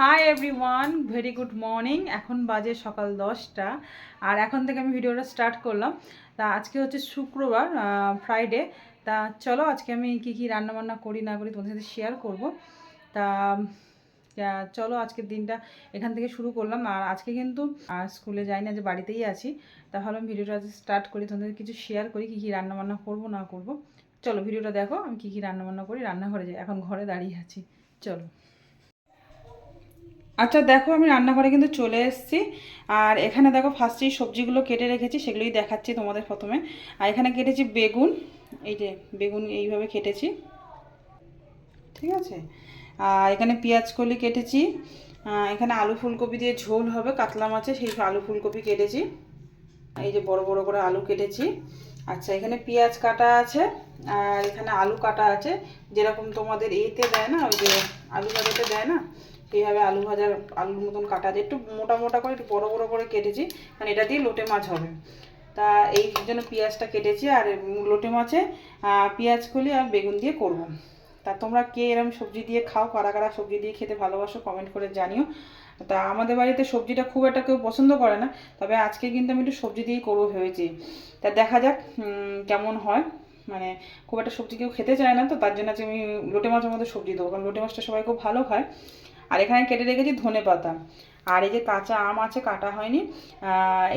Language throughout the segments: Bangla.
Hi everyone very good morning এখন বাজে সকাল দশটা। আর এখন থেকে আমি ভিডিওটা স্টার্ট করলাম। তা আজকে হচ্ছে শুক্রবার ফ্রাইডে তা চলো আজকে আমি কি কি রান্না বান্না করি, না করি তোমাদের সাথে শেয়ার করব। তা চলো আজকের দিনটা এখান থেকে শুরু করলাম। আর আজকে কিন্তু স্কুলে যাই না যে বাড়িতেই আছি, তাহলে আমি ভিডিওটা স্টার্ট করি, তোমাদের কিছু শেয়ার করি, কী কী রান্না বান্না করব, না করব। চলো ভিডিওটা দেখো, আমি কী কী রান্নাবান্না করি, রান্নাঘরে যাই। এখন ঘরে দাঁড়িয়ে আছি। চলো। আচ্ছা দেখো আমি রান্নাঘরে কিন্তু চলে এসেছি। আর এখানে দেখো ফার্স্টেই সবজিগুলো কেটে রেখেছি, সেগুলোই দেখাচ্ছি তোমাদের প্রথমে। আর এখানে কেটেছি বেগুন, এই যে বেগুন এইভাবে কেটেছি। ঠিক আছে? আর এখানে পেঁয়াজ কলি কেটেছি এখানে আলু ফুলকপি দিয়ে ঝোল হবে, কাতলা মাছে সেই আলু ফুলকপি কেটেছি। এই যে বড় বড় করে আলু কেটেছি। আচ্ছা এখানে পেঁয়াজ কাটা আছে, আর এখানে আলু কাটা আছে। যেরকম তোমাদের এতে দেয় না, ওই যে আলু ভাজাতে দেয় না? সেইভাবে আলু ভাজার, আলুর মতন কাটা আছে একটু মোটা মোটা করে, একটু বড় বড় করে কেটেছি। কারণ এটা দিয়ে লোটে মাছ হবে। তা এই জন্য পেঁয়াজটা কেটেছি আর লোটে মাছে পেঁয়াজ, কলি আর বেগুন দিয়ে করব। তা তোমরা কে এরম সবজি দিয়ে খাও, কারা কারা সবজি দিয়ে খেতে ভালোবাসো কমেন্ট করে জানিও। তা আমাদের বাড়িতে সবজিটা খুব একটা কেউ পছন্দ করে না, তবে আজকে কিন্তু আমি একটু সবজি দিয়েই করব ভেবেছি। তা দেখা যাক কেমন হয়। মানে খুব একটা সবজি কেউ খেতে চায় না, তো তার জন্য আজকে আমি লোটে মাছের মধ্যে সবজি দেবো। কারণ লোটে মাছটা সবাই খুব ভালো খায়। আর এখানে কেটে রেখেছি ধনে পাতা। আর এই যে কাঁচা আম আছে, কাটা হয়নি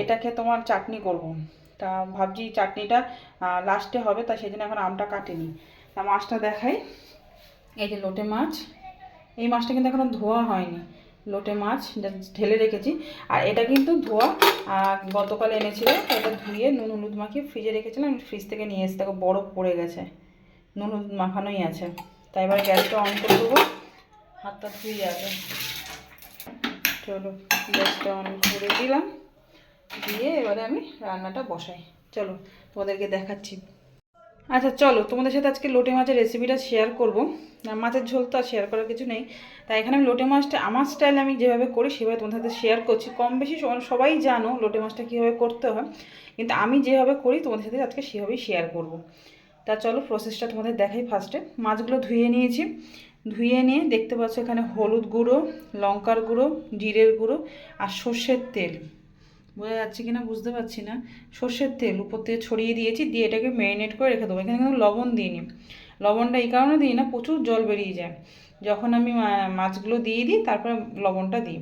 এটাকে তোমার চাটনি করব। তা ভাবছি চাটনিটা লাস্টে হবে, তা সেই জন্য এখন আমটা কাটিনি। তা মাছটা দেখাই। এই যে লোটে মাছ, এই মাছটা কিন্তু এখনও ধোয়া হয়নি। লোটে মাছ ঢেলে রেখেছি। আর এটা কিন্তু ধোয়া গতকাল এনেছিল এটা ধুয়ে নুন হলুদ মাখিয়ে ফ্রিজে রেখেছিলাম ফ্রিজ থেকে নিয়ে এসে দেখো বরফ পড়ে গেছে। নুন হলুদ মাখানোই আছে। তাই এবার গ্যাসটা অন করে দেবো। হাতটা ধুয়ে যাবে। চলো, গ্যাসটা অন করে দিলাম। দিয়ে এবারে আমি রান্নাটা বসাই। চলো, তোমাদেরকে দেখাচ্ছি। আচ্ছা চলো, তোমাদের সাথে আজকে লোটে মাছের রেসিপিটা শেয়ার করব। মাছের ঝোল তো আর শেয়ার করার কিছু নেই। তাই এখানে আমি লোটে মাছটা, আমার স্টাইলে আমি যেভাবে করি, সেভাবে তোমাদের সাথে শেয়ার করছি। কম বেশি সবাই- সবাই জানো লোটে মাছটা কীভাবে করতে হয়। কিন্তু আমি যেভাবে করি, তোমাদের সাথে আজকে সেভাবেই শেয়ার করব। তা চলো প্রসেসটা তোমাদের দেখাই ফার্স্টে মাছগুলো ধুয়ে নিয়েছি। ধুয়ে নিয়ে দেখতে পাচ্ছ এখানে হলুদ গুঁড়ো, লঙ্কার গুঁড়ো, জিরের গুঁড়ো আর সর্ষের তেল। বোঝা যাচ্ছে কিনা? বুঝতে পারছি না। সর্ষের তেল উপর থেকে ছড়িয়ে দিয়েছি, দিয়ে এটাকে ম্যারিনেট করে রেখে দেবো। এখানে কিন্তু লবণ দিইনি। লবণটা এই কারণে দিই না, প্রচুর জল বেরিয়ে যায়। যখন আমি মাছগুলো দিয়ে দিই, তারপরে লবণটা দিই।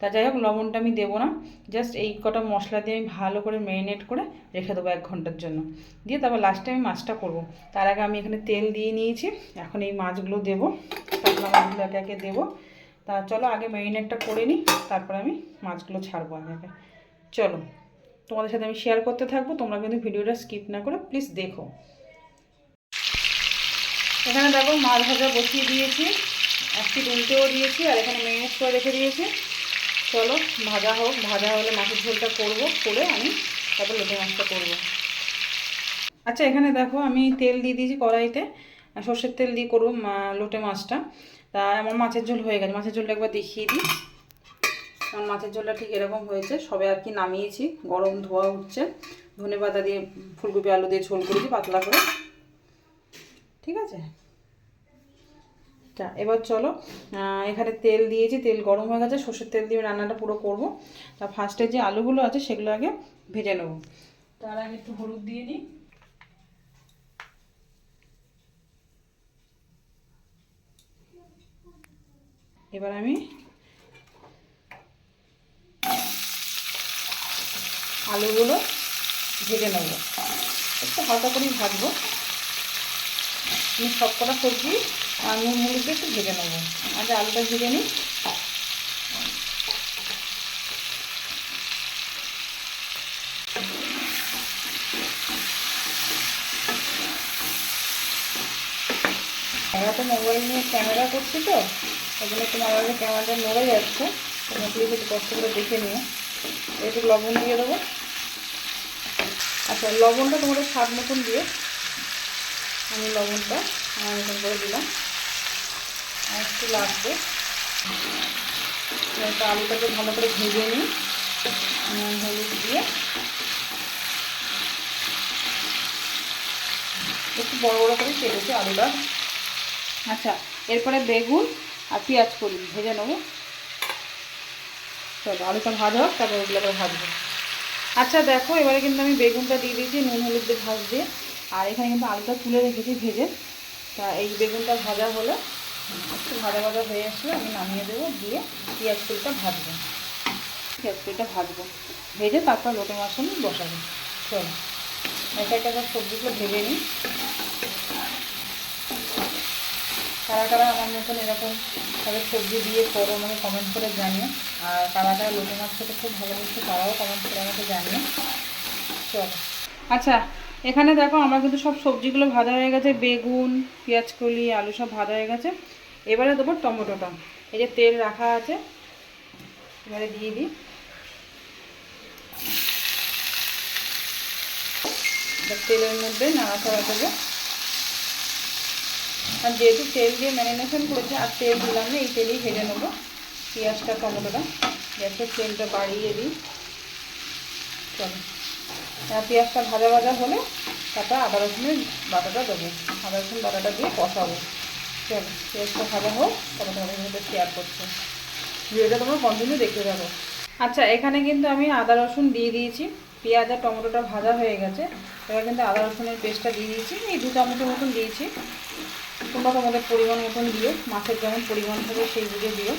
তা যাই হোক, লবণটা আমি দেবো না। জাস্ট এই কটা মশলা দিয়ে আমি ভালো করে ম্যারিনেট করে রেখে দেবো এক ঘণ্টার জন্য। দিয়ে তারপর লাস্টে আমি মাছটা করব। তার আগে আমি এখানে তেল দিয়ে নিয়েছি। এখন এই মাছগুলো দেবো। কাতলা মাছগুলো একে একে দেবো। তা চলো, আগে ম্যারিনেটটা করে নিই। তারপর আমি মাছগুলো ছাড়বো আগে চলো, তোমাদের সাথে আমি শেয়ার করতে থাকব। তোমরা কিন্তু ভিডিওটা স্কিপ না করে প্লিজ দেখো। এখানে দেখো, মাছ ভাজা বসিয়ে দিয়েছি। একটি উল্টেও দিয়েছি আর এখানে ম্যারিনেট করে রেখে দিয়েছি। চলো, ভাজা হোক, ভাজা হলে মাছের ঝোলটা করব, করে আমি তারপর লোটে মাছটা করব। আচ্ছা এখানে দেখো আমি তেল দিয়ে দিয়েছি কড়াইতে সর্ষের তেল দিয়ে করব লোটে মাছটা। তা আমার মাছের ঝোল হয়ে গেছে, মাছের ঝোলটা একবার দেখিয়ে দিই। আমার মাছের ঝোলটা ঠিক এরকম হয়েছে, সবে আর কি নামিয়েছি, গরম ধোয়া উঠছে। ধনে পাতা দিয়ে ফুলকপি, আলু দিয়ে ঝোল করেছি পাতলা করে। ঠিক আছে? তা এবার চলো এখানে তেল দিয়েছি, তেল গরম হয়ে গেছে, সর্ষের তেল দিয়ে রান্নাটা পুরো করব। তা ফার্স্টে যে আলুগুলো আছে সেগুলো আগে ভেজে নেব। তার আগে একটু হলুদ দিয়ে নিই। এবার আমি আলুগুলো ভেজে নেব। একটু হালকা করেই ভাজবো। আমি সব কটা সবজি আর দিয়ে একটু ভেজে নেব। আগে আলুটা ভেজে নিই। আমরা তো মোবাইল নিয়ে ক্যামেরা করছি তো জন্য তোমার আগে ক্যামেরাটা নড়ে যাচ্ছে। তোমরা একটু কষ্ট করে দেখে নিও। একটু লবণ দিয়ে দেবো। আচ্ছা লবণটা তোমাদের স্বাদ মতন দিয়ে আমি লবণটা আমার মতন করে দিলাম। একটু লাগবে। আলুটাকে ভালো করে ভেজে নিই। নুন, হলুদ দিয়ে। একটু বড় বড় করে কেটেছি আলুটা। আচ্ছা এরপরে বেগুন আর পেঁয়াজ করি, ভেজে নেব। চলো, আলুটা ভাজা হোক, তারপর ওগুলো আবার ভাজবো। আচ্ছা দেখো, এবারে কিন্তু আমি বেগুনটা দিয়ে দিয়েছি, নুন, হলুদ দিয়ে ভাজ দিয়ে আর এখানে কিন্তু আলুটা তুলে রেখেছি ভেজে। তা এই বেগুনটা ভাজা হলে। একটু ভাজা ভাজা হয়ে আসলে আমি নামিয়ে দেবো, দিয়ে পেঁয়াজ কুলটা ভাজবো। পেঁয়াজ কুলটা ভাজবো। ভেজে তারপর লোটে মাছ আমি বসাবো। চলো একা একটা সব সবজিগুলো ভেজে নিই। কারা কারা আমার মতন এরকম তাদের সবজি দিয়ে করো, আমাকে কমেন্ট করে জানিও। আর কারা কারা লোটে মাছ খেতে খুব ভালোবাসে তারাও কমেন্ট করে আমাকে জানিও। চলো। আচ্ছা এখানে দেখো আমার কিন্তু সব সবজিগুলো ভাজা হয়ে গেছে। বেগুন, পেঁয়াজ, কলি, আলু সব ভাজা হয়ে গেছে। এবারে দেবো টমেটোটা। এই যে তেল রাখা আছে, এবারে দিয়ে দিই। তেলের মধ্যে নাড়াচাড়া দেবো আর যেহেতু তেল দিয়ে ম্যারিনেশন করেছে, আর তেল দিলাম না, এই তেলেই ভেজে নেব। পেঁয়াজটা টমেটোটা গ্যাসের তেলটা বাড়িয়ে দিই। চলো। আর পেঁয়াজটা ভাজা ভাজা হলে তারপর আদা রসুনের বাটাটা দেবো। আদা রসুন বাটাটা দিয়ে কষাবো। চলো পেঁয়াজটা ভাজা হোক, তারপর তোমাদের মধ্যে শেয়ার করছি। ভিডিওটা তোমরা কন্টিনিউ দেখতে থাকো। আচ্ছা এখানে কিন্তু আমি আদা, রসুন দিয়ে দিয়েছি। পেঁয়াজ আর টমেটোটা ভাজা হয়ে গেছে। এবার কিন্তু আদা, রসুনের পেস্টটা দিয়ে দিয়েছি। এই দু চামচের মতন দিয়েছি। তোমরা তোমাদের পরিমাণ মতন দিও। মাছের যেমন পরিমাণ থাকে সেই বুঝে দিও।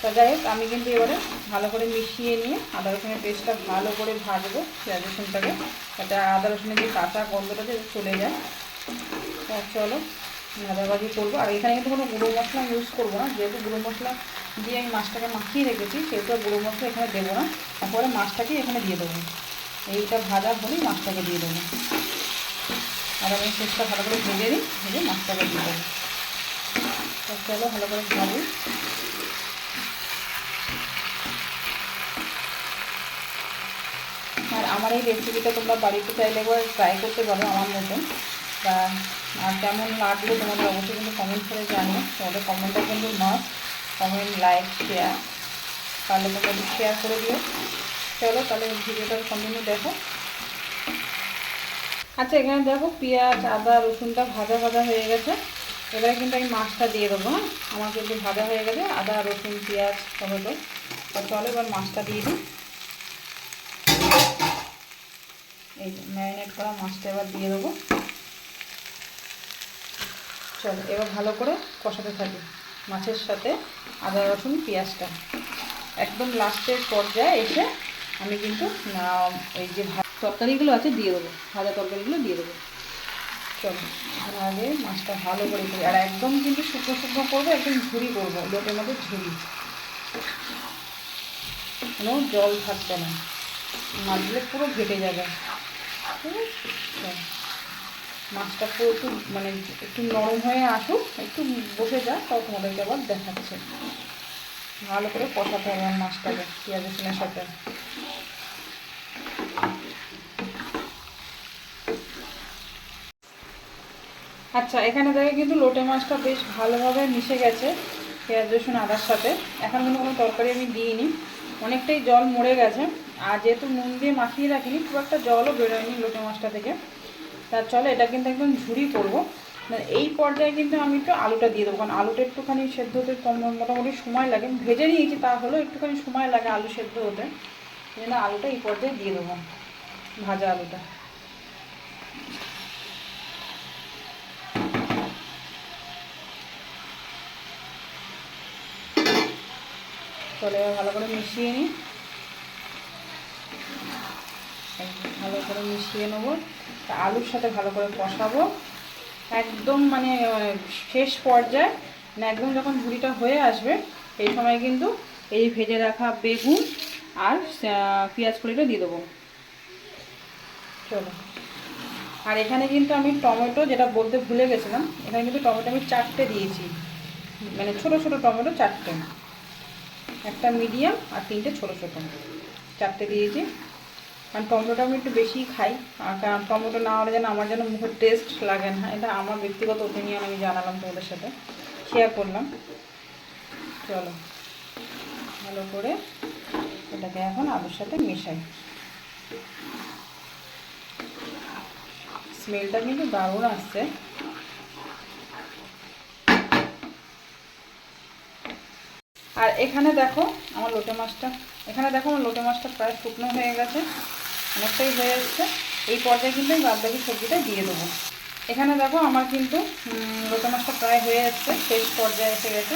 তা যাই হোক, আমি কিন্তু এবারে ভালো করে মিশিয়ে নিয়ে আদা, রসুনের পেস্টটা ভালো করে ভাজবো পেঁয়াজ, রসুনটাকে। যাতে আদা, রসুনের যে কাঁচা গন্ধটা চলে যায়। চলো। ভাজাভাজি করব। আর এখানে কিন্তু কোনো গুঁড়ো মশলা ইউজ করব না। যেহেতু গুঁড়ো মশলা দিয়ে আমি মাছটাকে মাখিয়ে রেখেছি, সেহেতু গুঁড়ো মশলা এখানে দেবো না। তারপরে মাছটাকে এখানে দিয়ে দেবো। এইটা ভাজা হলেই মাছটাকে দিয়ে দেবো। আর আমি পেস্টটা ভালো করে ভেজে দিই ভেজে মাছটাকে দিয়ে দেবো। চলো ভালো করে ভাজি। আর আমার এই রেসিপিটা তোমরা বাড়িতে চাইলে একবার ট্রাই করতে পারো আমার মতন। তা, আর কেমন লাগল তোমাদের অবশ্যই কিন্তু কমেন্ট করে জানিও। তোমাদের কমেন্টটা কিন্তু মাস্ট কমেন্ট লাইক শেয়ার তাহলে তোমরা শেয়ার করে দিও। চলো তাহলে ভিডিওটা কন্টিনিউ দেখো। আচ্ছা এখানে দেখো পেঁয়াজ, আদা, রসুনটা ভাজা ভাজা হয়ে গেছে। এবারে কিন্তু আমি মাছটা দিয়ে দেবো হ্যাঁ? আমার কিন্তু ভাজা হয়ে গেছে। আদা, রসুন, পেঁয়াজ, টমেটো। তো চলো এবার মাছটা দিয়ে দিই। এই ম্যারিনেট করা মাছটা এবার দিয়ে দেবো। চলো, এবার ভালো করে কষাতে থাকি। মাছের সাথে আদা, রসুন, পেঁয়াজটা। একদম লাস্টের পর্যায়ে এসে আমি কিন্তু এই যে তরকারিগুলো আছে দিয়ে দেবো। ভাজা তরকারিগুলো দিয়ে দেবো। চলো আগে মাছটা ভালো করে করি আর একদম কিন্তু শুকনো শুকনো করব, একদম ঝুড়ি করব লোটের মধ্যে ঝুড়ি কোনো জল থাকবে না। মাছগুলো পুরো ঘেটে যাবে। ঠিক আছে। মাছটা পুরো একটু মানে একটু নরম হয়ে আসুক, একটু বসে যাক, তাও তোমাদেরকে আবার দেখাচ্ছে। ভালো করে কষাতে হবে মাছটাকে পেঁয়াজ রসুনের সাথে। আচ্ছা এখানে দেখে কিন্তু লোটে মাছটা বেশ ভালোভাবে মিশে গেছে, পেঁয়াজ, রসুন, আদার সাথে। এখন কিন্তু কোনো তরকারি আমি দিইনি। অনেকটাই জল মরে গেছে। আর যেহেতু নুন দিয়ে মাখিয়ে রাখিনি, খুব একটা জলও বেরোয়নি লোটে মাছটা থেকে। তা চলো, এটা কিন্তু একদম ঝুড়ি করব। মানে এই পর্যায়ে কিন্তু আমি একটু আলুটা দিয়ে দেবো, কারণ আলুটা একটুখানি সেদ্ধ হতে মোটামুটি সময় লাগে। ভেজে নিয়েছি, তা হলেও একটুখানি সময় লাগে আলু সেদ্ধ হতে। এই আলুটা এই পর্যায়ে দিয়ে দেবো, ভাজা আলুটা। ভালো করে মিশিয়ে নিই এই ভালো করে মিশিয়ে নেব। তা আলুর সাথে ভালো করে কষাবো। একদম মানে শেষ পর্যায়ে মানে একদম যখন ঝুড়িটা হয়ে আসবে, এই সময় কিন্তু এই ভেজে রাখা বেগুন আর পেঁয়াজ কলিটা দিয়ে দেবো। চলো। আর এখানে কিন্তু আমি টমেটো যেটা বলতে ভুলে গেছিলাম, এখানে কিন্তু টমেটো আমি চারটে দিয়েছি। মানে ছোট ছোট টমেটো চারটে। একটা মিডিয়াম আর তিনটে ছোটো ছোটো। চারটে দিয়েছি। কারণ টমেটোটা আমি একটু বেশি খাই, আর কারণ টমেটো না হলে যেন আমার যেন মুখের টেস্ট লাগে না। এটা আমার ব্যক্তিগত ওপিনিয়ন আমি জানালাম তোমাদের সাথে। শেয়ার করলাম। চলো। ভালো করে এটাকে এখন আলুর সাথে মেশাই। স্মেলটা কিন্তু দারুণ আসছে। আর এখানে দেখো, আমার লোটে মাছটা, এখানে দেখো আমার লোটে মাছটা প্রায় শুকনো হয়ে গেছে। অনেকটাই হয়ে এসছে এই পর্যায়ে কিন্তু আমি বাদবাকি সবজিটা দিয়ে দেবো। এখানে দেখো আমার কিন্তু লোটে মাছটা প্রায় হয়ে যাচ্ছে, শেষ পর্যায়ে এসে গেছে,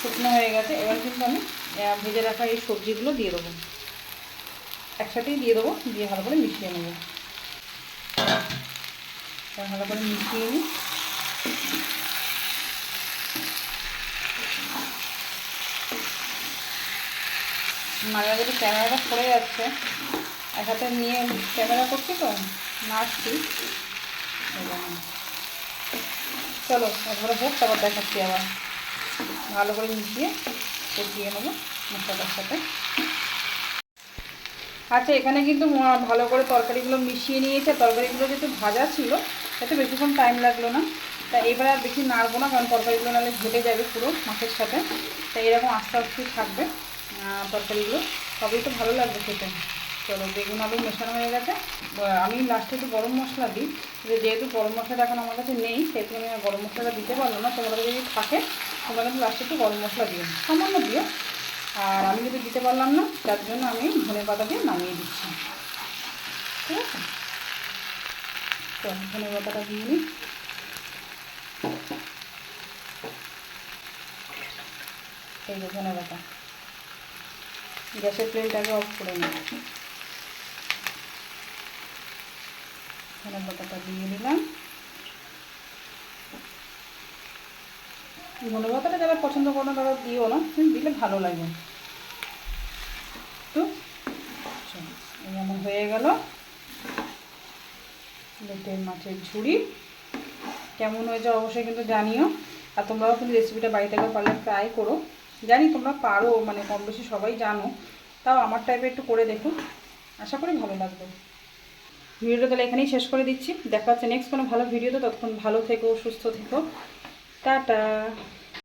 শুকনো হয়ে গেছে। এবার কিন্তু আমি ভেজে রাখা এই সবজিগুলো দিয়ে দেবো। একসাথেই দিয়ে দেবো, দিয়ে ভালো করে মিশিয়ে নেব। ভালো করে মিশিয়ে নিই। মাঝে মাঝে ক্যামেরাটা পড়ে যাচ্ছে। এক হাতে নিয়ে ক্যামেরা করছি তো, নাচছি। চলো, একবারে হোক, তারপর দেখাচ্ছি আবার। ভালো করে মিশিয়ে কষিয়ে নেব মশলাটার সাথে। আচ্ছা এখানে কিন্তু ভালো করে তরকারিগুলো মিশিয়ে নিয়েছে। তরকারিগুলো যেহেতু ভাজা ছিল, এতে বেশিক্ষণ টাইম লাগল না। তা এবার আর বেশি নাড়বো না, কারণ তরকারিগুলো নাহলে ঘেটে যাবে পুরো মাছের সাথে। তাই এরকম আস্তে আস্তে থাকবে তরকারিগুলো। তবেই তো ভালো লাগবে খেতে। চলো, বেগুন আলু মেশানো হয়ে গেছে। আমি লাস্টে একটু গরম মশলা দিই যেহেতু গরম মশলাটা এখন আমার কাছে নেই, সেহেতু আমি গরম মশলাটা দিতে পারলাম না। তোমাদের যদি থাকে তোমরা কিন্তু লাস্টে একটু গরম মশলা দিও। সামান্য দিও। আর আমি যদি দিতে পারলাম না, তার জন্য আমি ধনে পাতা দিয়ে নামিয়ে দিচ্ছি। ঠিক আছে? তো ধনে পাতাটা দিয়ে নিই। এই যে ধনে পাতা। গ্যাসের প্লেটটাকে অফ করে নিই। ধনে পাতাটা দিয়ে দিলাম ধনে পাতাটা যারা পছন্দ করো না, তারা দিও না, কিন্তু দিলে ভালো লাগে। তো আমার হয়ে গেল। লোটের মাছের ঝুড়ি। কেমন হয়েছে অবশ্যই কিন্তু জানিও। আর তোমরাও কিন্তু রেসিপিটা বাড়িতে একবার পারলে ট্রাই করো। জানি তোমরা পারো মানে কম বেশি সবাই জানো। তাও আমার টাইপে একটু করে দেখো। আশা করি ভালো লাগবে। ভিডিওটা তাহলে এখানেই শেষ করে দিচ্ছি। দেখা হচ্ছে নেক্সট কোনো ভালো ভিডিওতে ততক্ষণ ভালো থেকো, সুস্থ থেকো। টাটা।